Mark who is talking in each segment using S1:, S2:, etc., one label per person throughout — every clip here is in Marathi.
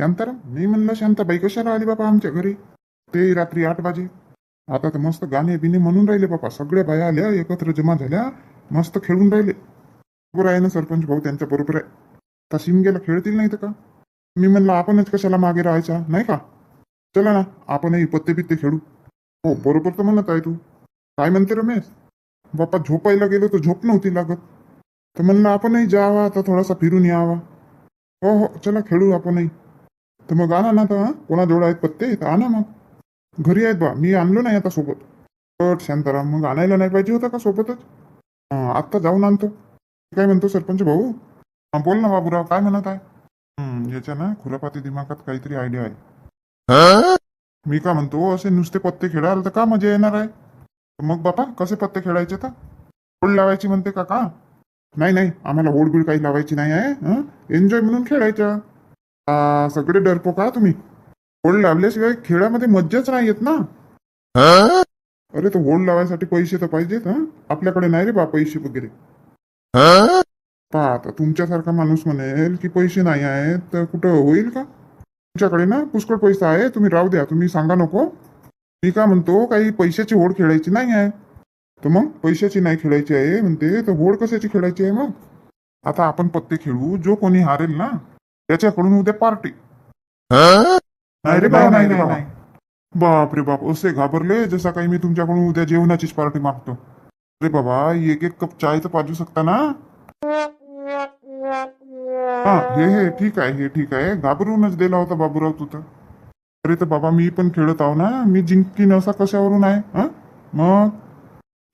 S1: शांताराम मी म्हणलं शांताबाई कशाला आली बाबा आमच्या घरी? ते रात्री आठ वाजे. आता तर मस्त गाणे बिने म्हणून राहिले बाबा. सगळ्या बाया आल्या एकत्र जमा झाल्या मस्त खेळून राहिले. बरोबर आहे ना सरपंच भाऊ त्यांच्या बरोबर आहे. आता शिमग्याला खेळतील नाही तर का? मी म्हणलं आपणच कशाला मागे राहायचा? नाही का? चला ना आपणही पत्ते बित्ते खेळू. हो बरोबर तर म्हणत आहे तू. काय म्हणते रमेश? बाप्पा झोपायला गेलो तर झोप नव्हती लागत. तर म्हणलं आपणही जावा आता थोडासा फिरून यावा. हो हो चला खेळू आपणही. तर मग आणा ना आता कोणाजवळ आहेत पत्ते? तर आणा मग. घरी आहेत बा. मी आणलो नाही आता सोबत. बट शांताराम मग आणायला नाही पाहिजे होता का सोबतच? आत्ता जाऊन आणतो. काय म्हणतो सरपंच भाऊ? बोल ना बाबूराव काय म्हणत आहे? याच्या ना खुरापाती दिमागात काहीतरी आयडिया आहे. मी का म्हणतो असे नुसते पत्ते खेळाल तर का मजा येणार आहे? मग बापा कसे पत्ते खेळायचे तर? होड लावायची म्हणते का? का? नाही नाही आम्हाला होडबीड काही लावायची नाही आहे एन्जॉय म्हणून खेळायचं. आ, सगळे डरपो का तुम्ही. होड लावल्याशिवाय खेळामध्ये मज्जाच नाही येत ना. अरे तो होड लावायसाठी पैसे तर पाहिजेत हं? आपल्याकडे नाही रे बा पैसे वगैरे. पहा आता तुमच्यासारखा माणूस म्हणेल की पैसे नाही आहेत तर कुठं होईल का? तुमच्याकडे ना पुष्कळ पैसा आहे तुम्ही राहू द्या तुम्ही सांगा नको. मी का म्हणतो काही पैशाची होड खेळायची नाही आहे. तर मग पैशाची नाही खेळायची आहे म्हणते तर होड कशाची खेळायची आहे मग? आता आपण पत्ते खेळू जो कोणी हारेल ना. त्याच्याकडून उद्या पार्टी. नाही रे बाबा नाही रे बाबा बाप रे बाप असे घाबरले जसा काही मी तुमच्याकडून उद्या जेवणाचीच पार्टी मागतो. अरे बाबा एक एक कप चाय तर पाजू शकता ना? हा हे हे ठीक आहे हे ठीक आहे. घाबरूनच दिला होता बाबूराव तू तर. अरे तर बाबा मी पण खेळत आहो ना. मी जिंकीन असा कशावरून आहे हा? मग?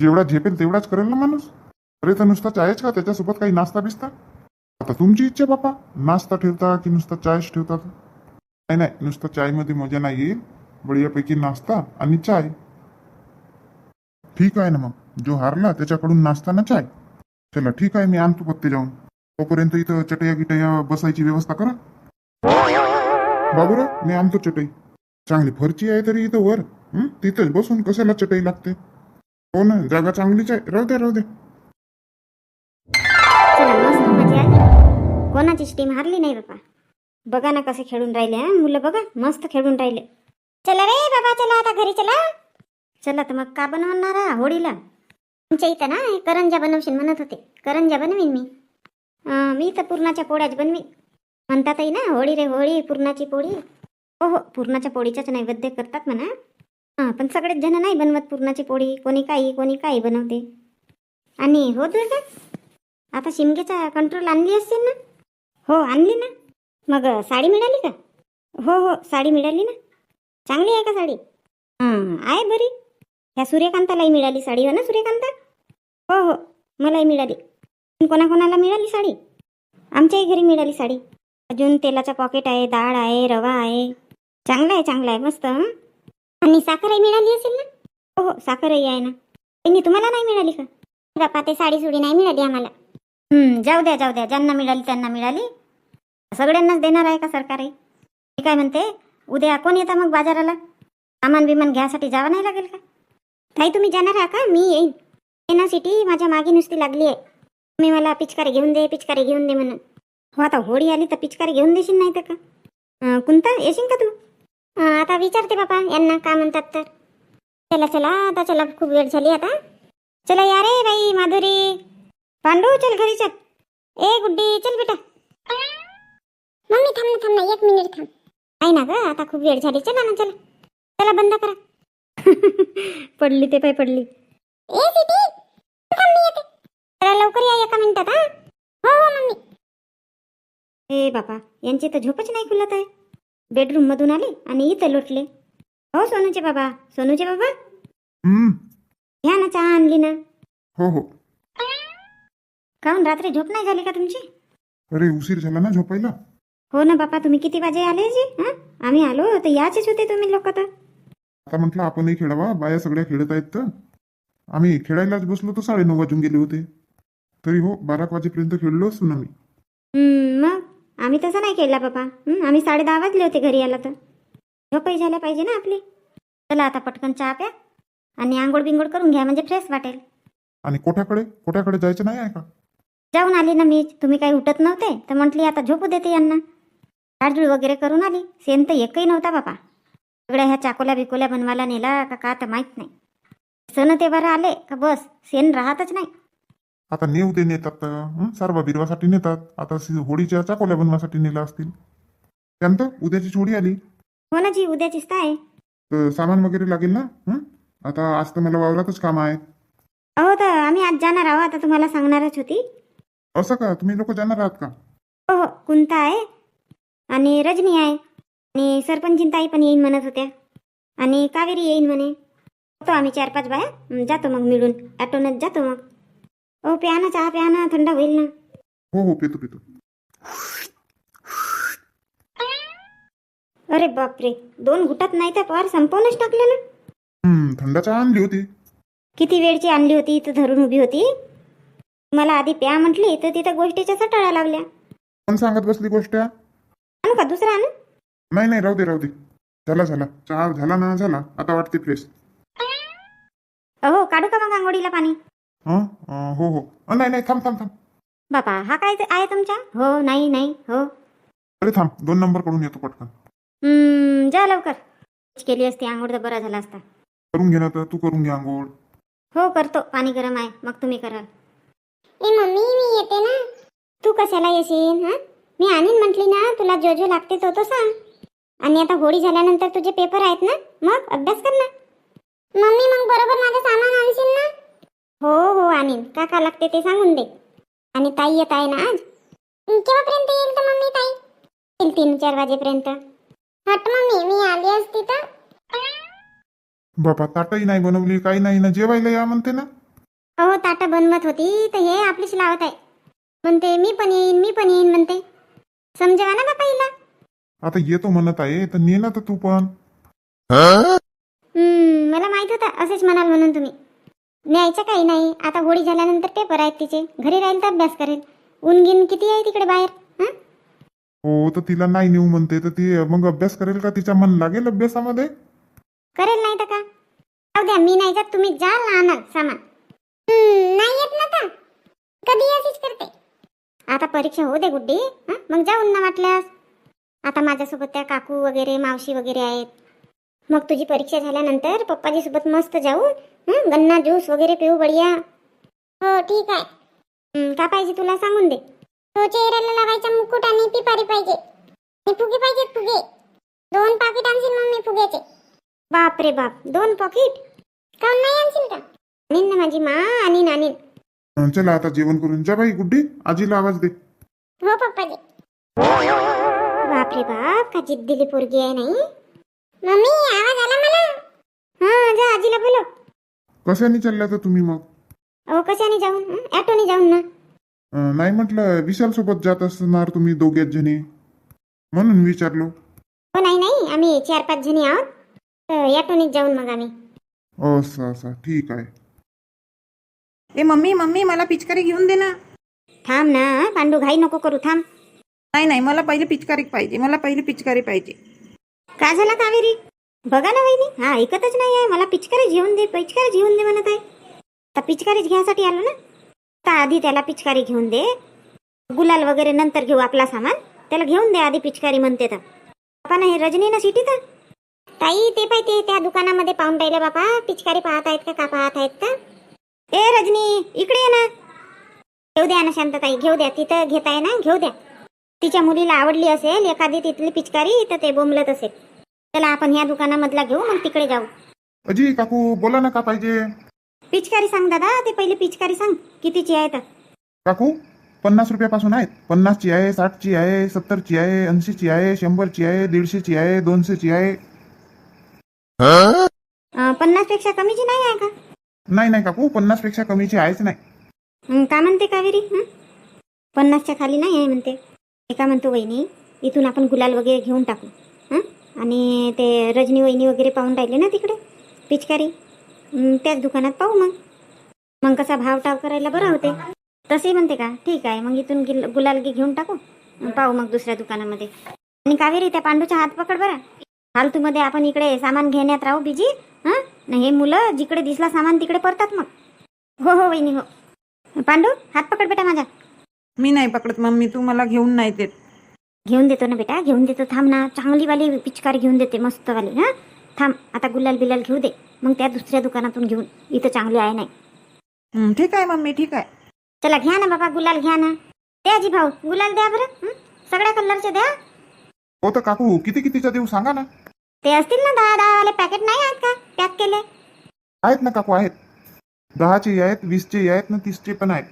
S1: जेवढा झेपेल तेवढाच करेल ना माणूस. अरे तर नुसता चायच का त्याच्यासोबत काही नाश्ता बिस्ता आता तुमची इच्छा बापा. नाश्ता ठेवता की नुसता चायच ठेवता नाही नाही नुसतं चायमध्ये मजा नाही येईल. बढियापैकी नाश्ता आणि चाय. ठीक आहे ना मग. जो हारला त्याच्याकडून नाश्ता ना चाय. चला ठीक आहे मी आणतो पत्ते जाऊन. तोपर्यंत इथं चटया गिटया बसायची व्यवस्था करा. बाबूराव मी आणतो चटई. चांगली फरची आहे तरी इथं वर. हं? तिथंच बसून कशाला चटई लागते? हो ना जागा चांगलीच आहे. राहू द्या राहू द्या.
S2: कोणाचीच टीम हारली नाही बाबा बघा ना कसे खेळून राहिले हा? मुलं बघा मस्त खेळून राहिले. चला रे बाबा चला आता घरी चला. चला तर मग का बनवणार हा? होळीला. आमच्या इथं ना करंजा बनवशील म्हणत होते. करंजा बनवीन मी. अं, मी तर पुरणाच्या पोळ्याच बनवीन. म्हणतातही ना होळी रे होळी पुरणाची पोळी. हो हो पुरणाच्या पोळीचाच नैवेद्य करतात म्हणा. हां पण सगळेच जण नाही बनवत पुरणाची पोळी. कोणी काही कोणी काही बनवते. आणि हो दुर्गा आता शिमगेचा कंट्रोल आणली असतील ना? हो आणली ना. मग साडी मिळाली का? हो हो साडी मिळाली ना. चांगली आहे का साडी? हां आहे बरी. ह्या सूर्यकांतालाही मिळाली साडी हो ना सूर्यकांता? हो हो मलाही मिळाली. कोणाकोणाला मिळाली साडी? आमच्याही घरी मिळाली साडी. अजून तेलाचा पॉकेट आहे डाळ आहे रवा आहे. चांगला आहे चांगला आहे मस्त आणि साखरही मिळाली असेल ना? हो हो साखरही आहे ना. तुम्हाला नाही मिळाली का? बापा ते साडी सुडी नाही मिळाली आम्हाला. हम्म जाऊ द्या जाऊ द्या. ज्यांना मिळाली त्यांना मिळाली. सगळ्यांनाच देणार आहे का सरकार? मी काय म्हणते उद्या कोण येता मग बाजाराला? सामान बिमान घ्यायसाठी जावं नाही लागेल का? ताई तुम्ही जाणार आहा का? मी येईन. येना सिटी माझ्या मागे नुसती लागली आहे. तुम्ही मला पिचकारी घेऊन दे पिचकारी घेऊन दे म्हणून. हो आता होळी आली तर पिचकारी घेऊन देशील नाही तर का? अं, कुंता येशील का तू? अं, आता विचारते बाबा यांना का म्हणतात तर. चला चला आता चला खूप वेळ झाली आता. चला या रे बाई माधुरी. पांडू चल घरी चल. ए गुड्डी चल बेटा. मम्मी थांब ना थांब ना एक मिनिट थांब. आहे ना ग आता खूप वेळ झाली. चला ना चला. चला बंद करा. पडली ते पाय पडली. ए सिटी थांब मी येते चला लवकर या एका मिनिटात हा. हो हो मम्मी. ए बापा यांची तर झोपच नाही खुलत आहे. बेडरूम मधून आले आणि इथं लोटले. हो सोनूचे बाबा. सोनूचे बाबा?
S1: हम्म.
S2: घ्या ना चहा आणली ना.
S1: हो हो.
S2: काहून? रात्री झोप नाही झाली का तुमची?
S1: अरे उशीर झाला ना झोपायला.
S2: हो ना बापा तुम्ही किती वाजे आले जी? हा? आम्ही आलो तर याचेच होते तुम्ही लोक तर.
S1: आता म्हटलं आपणही खेळावा बाया सगळ्या खेळत आहेत तर. आम्ही खेळायलाच बसलो तर साडेनऊ वाजून गेले होते. तरी हो बारा वाजेपर्यंत खेळलो असतो ना मी
S2: मग? आम्ही तसं नाही केला बापा. आम्ही साडे दहा वाजले होते घरी आला तर. झोपही झाल्या पाहिजे ना आपली. चला आता पटकन चहा प्या आणि आंघोळ बिंघोळ करून घ्या म्हणजे फ्रेश वाटेल.
S1: आणि कोठ्याकडे कोठ्याकडे जायचं नाही आहे का?
S2: जाऊन आली ना मी. तुम्ही काही उठत नव्हते. तर म्हटली आता झोपू देते यांना. झाडझूड वगैरे करून आली. सेन तर एकही नव्हता बापा सगळ्या ह्या चाकोल्या बिकोल्या बनवायला नेला का का तर माहीत नाही. सण तेव्हार आले का बस सेन राहतच नाही.
S1: आता नेऊ दे नेतात? सारवा बिरवासाठी नेतात. आता सि- होळीच्या चाकोल्या बनवासाठी नेला असतील. त्यानंतर उद्याची होळी आली.
S2: हो ना जी उद्याचीच तर आहे.
S1: तर सामान वगैरे लागेल ना? हं? आता आज तर मला वावरातच काम आहे.
S2: अहो तर आम्ही आज जाणार आहोत. आता तुम्हाला सांगणारच होती.
S1: असं का? तुम्ही लोक जाणार आहात का?
S2: हो हो कुंता आहे. आणि रजनी आहे. आणि सरपंचीन ताई पण येईन म्हणत होत्या. आणि कावेरी येईन म्हणे. तो आम्ही चार पाच बाया. जातो मग मिळून. ॲटोनच जातो मग. हो प्या ना चहा प्या ना थंड होईल ना.
S1: हो हो पितो पितो.
S2: अरे बापरे. दोन घुटात नाही तर पार संपवूनच टाकलं ना.
S1: थंड चहा आणली होती.
S2: किती वेळची आणली होती? तर धरून उभी होती. मला आधी प्या म्हटली तर तिथं गोष्टीच्या सटाळ्या लावल्या
S1: कोण सांगत बसली गोष्ट?
S2: आणू का दुसरा आणू?
S1: नाही नाही राहू दे राहू दे. झाला झाला. चहा झाला ना झाला. आता वाटते फ्रेश.
S2: अहो काढू का मग आंघोळीला पाणी?
S1: हं? अं, हो हो. अं, नाही नाही थांब थांब थांब.
S2: बापा हा काय ते आहे तुमच्या? हो नाही नाही हो.
S1: अरे थांब. दोन नंबरकडून येतो पटकन.
S2: हम्म, जा लवकर. केली असती आंघोळ तर बरा झाला असता.
S1: करून घे ना तर. तू करून घे आंघोळ.
S2: हो करतो. पाणी गरम आहे. मग तुम्ही कराल. ए मम्मी मी येते ना. तू कशाला येशील हा? मी आणीन म्हटली ना तुला जो जो लागते तो तो सांग. आणि आता होळी झाल्यानंतर तुझे पेपर आहेत ना मग अभ्यास कर ना. मम्मी मग बरोबर माझं सामान आणशील ना? हो हो आणीन. का का लागते ते सांगून दे. आणि ताई येत आहे ना आज? केव्हापर्यंत येईल तर मम्मी ताई? येईल तीन चार वाजेपर्यंत. हट मम्मी मी आली असती तर.
S1: बाबा ताटही नाही बनवली काही नाही ना जेवायला या म्हणते ना.
S2: अहो ताटा बनवत होती तर हे आपलीच लावत आहे. म्हणते मी पण येईन मी पण येईन म्हणते. समजेवा ना बापा हिला
S1: आता येतो म्हणत आहे तर ने ना तर तू पण.
S2: हम्म, मला माहीत होतं असेच म्हणाल म्हणून तुम्ही. न्यायचं काही नाही आता होळी झाल्यानंतर पेपर आहेत तिचे. घरी राहील तर अभ्यास करेल. ऊन गिन किती आहे तिकडे बाहेर हं?
S1: हो तर तिला नाही नेऊ म्हणते तर ती मग अभ्यास करेल का? तिच्या मन लागेल अभ्यासामध्ये?
S2: करेल नाही तर का? जाऊ द्या मी नाही जात तुम्ही जा ना आणाल सामान. नाही येत ना का कधी अशीच करते. आता परीक्षा होऊ दे गुड्डी हं? मग जाऊन ना वाटल्यास. आता माझ्यासोबत त्या काकू वगैरे मावशी वगैरे आहेत. मग तुझी परीक्षा झाल्यानंतर पप्पाजी सोबत मस्त जाऊ हं? गन्ना ज्यूस वगैरे पिऊ बढिया. हो ठीक आहे. हं, का पाहिजे तुला सांगून दे. तो चेहऱ्याला लावायचा मुकुट आणि पिपारी पाहिजे. आणि फुगे पाहिजे फुगे. दोन पाकिट आणशील मम्मी फुग्याचे. बाप रे बाप दोन पॉकेट? काऊन नाही आणशील का? आणीन ना माझी मा आणीन आणीन
S1: अं, चला आता जेवण करून जा बाई गुड्डी. आजीला आवाज दे.
S2: हो पप्पाजी. बाप रे बाप का जिद्दीली पोरगी आहे नाही? मम्मी आवाज आला मला. हा जा आजीला बोलो
S1: कशाने चालल्या तर तुम्ही मग?
S2: अहो कशाने जाऊन? हं? ॲटोने जाऊन ना.
S1: अं, नाही म्हटलं विशाल सोबत जात असणार तुम्ही दोघेच जणी? म्हणून विचारलो.
S2: हो नाही नाही आम्ही चार पाच जणी आहोत. तर ॲटोनेच जाऊन मग आम्ही.
S1: असं असं ठीक आहे.
S3: ए मम्मी मम्मी मला पिचकारी घेऊन दे ना.
S2: थांब ना पांडू घाई नको करू थांब.
S3: नाही नाही मला पहिले पिचकारी पाहिजे मला पहिले पिचकारी पाहिजे.
S2: का झाला कावेरी? बघा ना वहिनी. हा ऐकतच नाही आहे. मला पिचकारीच घेऊन दे पिचकारीच घेऊन दे म्हणत आहे. आता पिचकारीच घ्यायसाठी आलो ना? तर आधी त्याला पिचकारी घेऊन दे. गुलाल वगैरे नंतर घेऊ आपला सामान. त्याला घेऊन दे आधी पिचकारी म्हणते तर. बापा नाही रजनीनं सिटी तर? ताई ते ते त्या दुकानामध्ये पाहून राहिले बापा. पिचकारी पाहत आहेत का का पाहत आहेत का? ए रजनी इकडे ये ना. घेऊ द्या ना शांतताई घेऊ द्या. तिथं घेताय ना घेऊ द्या. तिच्या मुलीला आवडली असेल एखादी तिथली पिचकारी तर ते बोंबलत असेल. चला आपण ह्या दुकानामधला घेऊ मग तिकडे जाऊ.
S1: अजी काकू बोला ना का पाहिजे?
S2: पिचकारी सांग दादा ते पहिले पिचकारी सांग कितीची आहे तर.
S1: काकू पन्नास रुपयापासून आहेत. पन्नासची आहे साठची आहे सत्तरची आहे ऐंशीची आहे शंभरची आहे दीडशेची आहे दोनशेची आहे.
S2: अं, पन्नासपेक्षा कमीची नाही आहे का?
S1: नाही नाही काकू पन्नासपेक्षा कमीची आहेच नाही.
S2: हं, का म्हणते कावेरी? हं? पन्नासच्या खाली नाही आहे म्हणते. ते का म्हणतो वहिनी? इथून आपण गुलाल वगैरे घेऊन टाकू. आणि ते रजनी वहिनी वगैरे पाहून राहिले ना तिकडे? पिचकारी? हं, त्याच दुकानात पाहू मग. मग कसा भाव टाव करायला बरं होते. तसे म्हणते का? ठीक आहे मग इथून गिल गुलाल घेऊन टाकू. अन् पाहू मग दुसऱ्या दुकानामध्ये. आणि कावेरी त्या पांडूचा हात पकड बरं. फालतूमध्ये आपण इकडे सामान घेण्यात राहू बिजी? हां? न हे मुलं जिकडे दिसला सामान तिकडे परतात मग. हो हो वहिनी हो. पांडू हात पकड बेटा माझा.
S3: मी नाही पकडत मम्मी तू मला घेऊन नाही देत.
S2: घेऊन देतो ना बेटा घेऊन देतो. थांब ना चांगलीवाली पिचकारी घेऊन देते मस्तवाली हां? थांब आता गुलाल बिलाल घेऊ दे. मग त्या दुसऱ्या दुकानातून घेऊन. इथं चांगली आहे नाही.
S3: हं, ठीक आहे मम्मी ठीक आहे.
S2: चला घ्या ना बाबा गुलाल घ्या ना. द्या जी भाऊ गुलाल द्या बरं? सगळ्या कलरचे द्या.
S1: हो तर काकू किती कितीचा देऊ सांगा ना.
S2: ते असतील ना दहा दहा वाले पॅकेट नाही आहेत का? पॅक केले.
S1: आहेत ना काकू आहेत. दहाचे आहेत वीसचे आहेत ना तीसचे पण आहेत.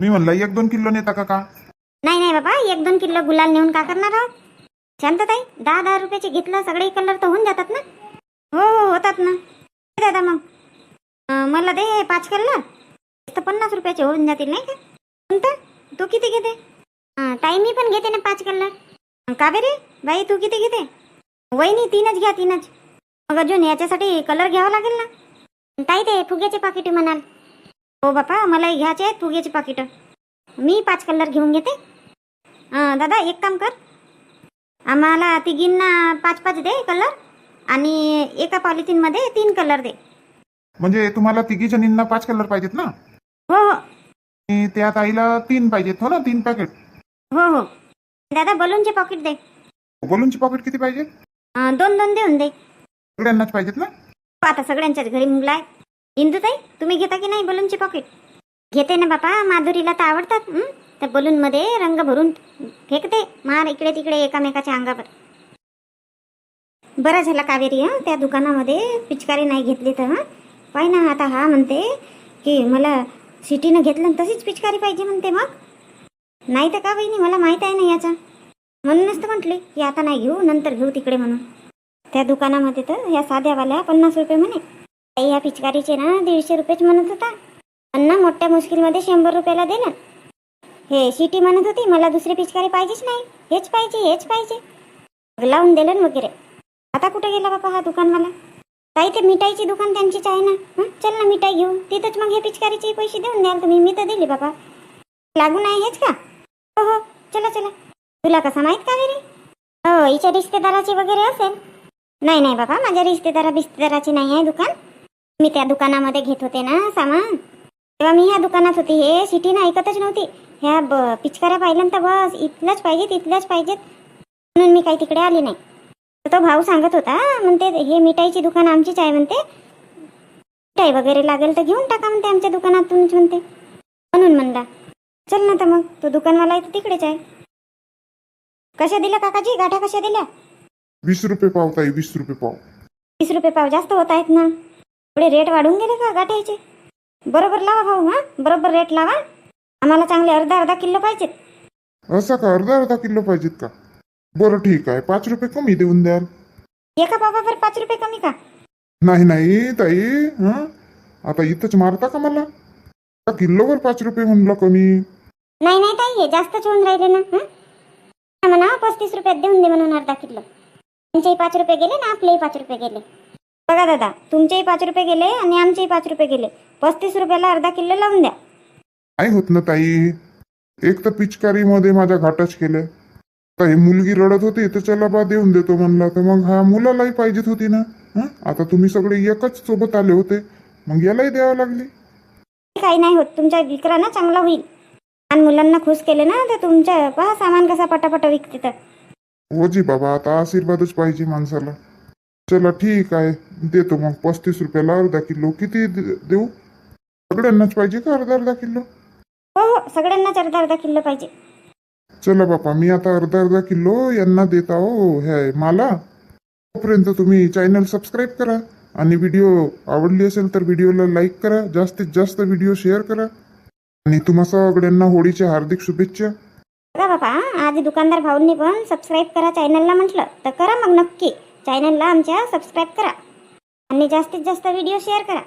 S1: मी म्हणलं एक दोन किलो नेता का
S2: नाही नाही बाबा एक दोन किलो गुलाल नेऊन का करणार आहोत? शांतताई दहा दहा रुपयाचे घेतलं सगळे कलर तर होऊन जातात ना? हो हो होतात ना. दे दादा मग. अं, मला दे पाच कलर तर पन्नास रुपयाचे होऊन जातील नाही का? कोणता? तू किती घेते? अं, ताई मी पण घेते ना पाच कलर कावेरी बाई तू किती घेते? वहिनी तीनच घ्या तीनच. मग अजून याच्यासाठी कलर घ्यावा लागेल ना? ताई ते फुग्याचे पाकिट म्हणाल. हो बापा मलाही घ्यायचे आहेत फुग्याचे पाकिटं मी पाच कलर घेऊन घेते. दादा एक काम कर. आम्हाला तिघींना पाच पाच दे कलर आणि एका पॉलिथिनमध्ये तीन कलर दे.
S1: म्हणजे तुम्हाला तिघी जणींना पाच कलर पाहिजेत ना?
S2: हो हो.
S1: आणि त्या ताईला तीन पाहिजेत हो ना? तीन पॅकेट
S2: हो हो. दादा बलूनचे पॉकेट दे.
S1: बलूनची पॉकेट किती पाहिजे?
S2: दोन दोन देऊन दे.
S1: सगळ्यांनाच पाहिजेत ना?
S2: आता सगळ्यांच्याच घरी मुलं आहेत इंदुताई तुम्ही घेता की नाही बलूनचे पॉकेट घेते ना बापा माधुरीला तर आवडतात? त्या बलूनमध्ये रंग भरून फेकते मार इकडे तिकडे एकामेकाच्या अंगावर. बरं झाला कावेरी हं? त्या दुकानामध्ये पिचकारी नाही घेतली तर हं? पाय ना आता हा म्हणते की मला सिटीनं घेतलं तशीच पिचकारी पाहिजे म्हणते मग. नाही तर का बहिणी मला माहीत आहे ना याचा. म्हणूनच तर म्हटले की आता नाही घेऊ नंतर घेऊ तिकडे म्हणून. त्या दुकानामध्ये तर ह्या साध्यावाल्या पन्नास रुपये म्हणे. ताई ह्या पिचकारीचे ना दीडशे रुपयेच म्हणत होता. पण ना मोठ्या मुश्किलमध्ये शंभर रुपयाला दे हे शिटी म्हणत होती मला दुसरी पिचकारी पाहिजेच नाही. हेच पाहिजे हेच पाहिजे. लावून दिलं ना वगैरे. आता कुठे गेला बापा हा दुकानवाला? काही ते मिठाईची दुकान त्यांचीच आहे ना. चल ना मिठाई घेऊ. तिथंच मग हे पिचकारीचे पैसे देऊन द्याल तुम्ही. मी तर दिली बाबा लागून आहे हेच का? हो हो. चला चला. तुला कसा माहीत का रे? हो हिच्या रिश्तेदाराची वगैरे असेल. नाही नाही बाबा माझ्या रिश्तेदारा बिस्तेदाराची नाही आहे दुकान. मी त्या दुकानामध्ये घेत होते ना सामान. तेव्हा मी ह्या दुकानात होती. हे सिटी ना ऐकतच नव्हती. ह्या ब पिचकाऱ्या पाहिल्यानंतर बस इथलंच पाहिजेत इथलंच पाहिजेत. म्हणून मी काही तिकडे आली नाही. तो भाऊ सांगत होता म्हणते हे मिठाईची दुकान आमचीच आहे म्हणते. मिठाई वगैरे लागेल तर घेऊन टाका म्हणते आमच्या दुकानातूनच म्हणते. म्हणून म्हणला चल ना तर मग तो दुकानवाला आहे तर तिकडेच आहे. कशा दिल्या काकाजी? गाठ्या कशा दिल्या?
S1: वीस रुपये पाव ताई वीस रुपये पाव.
S2: तीस रुपये पाव जास्त होत आहेत ना? थोडे रेट वाढून गेले का गाठ्याचे? बरोबर लावा भाऊ हा? बरोबर रेट लावा. आम्हाला चांगले अर्धा अर्धा किलो पाहिजेत.
S1: असा का? अर्धा अर्धा किलो पाहिजेत का? बरं ठीक आहे. पाच रुपये कमी देऊन द्याल.
S2: एका पावावर पाच रुपये कमी का?
S1: नाही नाही ताई हं? आता इथंच मारता का मला? का किलोवर पाच रुपये म्हणलं कमी.
S2: नाही नाही ताई हे जास्तच होऊन राहिले ना हं? म्हणा पस्तीस रुपयात देऊन दे म्हणून अर्धा किलो. तुमचेही पाच रुपये गेले ना आपलेही पाच रुपये गेले. बघा दादा तुमचेही पाच रुपये गेले आणि आमचेही पाच रुपये गेले. पस्तीस रुपयाला अर्धा किलो लावून द्या.
S1: नाही होत ना ताई? एक तर पिचकारीमध्ये माझ्या घाटच केलं. ही मुलगी रडत होती तर चला बा देऊन देतो म्हणला. तर मग हा मुलालाही पाहिजेत होती ना? हं? आता तुम्ही सगळे एकच सोबत आले होते. मग यालाही द्यावं लागली.
S2: काही नाही होत. तुमच्या विक्रा चांगला होईल. आणि मुलांना खुश केले ना तर तुमच्या पहा सामान कसा पटापट विकते तर.
S1: हो जी बाबा आता आशीर्वादच पाहिजे माणसाला. चला ठीक आहे देतो मग पस्तीस रुपयाला अर्धा किलो. किती दे- देऊ? सगळ्यांनाच पाहिजे का अर्धा अर्धा किलो?
S2: हो हो सगळ्यांनाच अर्धा अर्धा किलो पाहिजे.
S1: चला बापा मी आता अर्धा अर्धा किलो यांना देत आहो. हे मला. तोपर्यंत तुम्ही चॅनल सबस्क्राईब करा आणि व्हिडिओ आवडली असेल तर व्हिडिओला लाईक करा. जास्तीत जास्त व्हिडिओ शेअर करा. आणि तुम्हा सगळ्यांना होळीच्या हार्दिक शुभेच्छा.
S2: बघा बाबा आधी दुकानदार भाऊंनी पण सबस्क्राईब करा चॅनलला म्हटलं. तर करा मग नक्की. चॅनलला आमच्या सबस्क्राईब करा. आणि जास्तीत जास्त व्हिडिओ शेअर करा.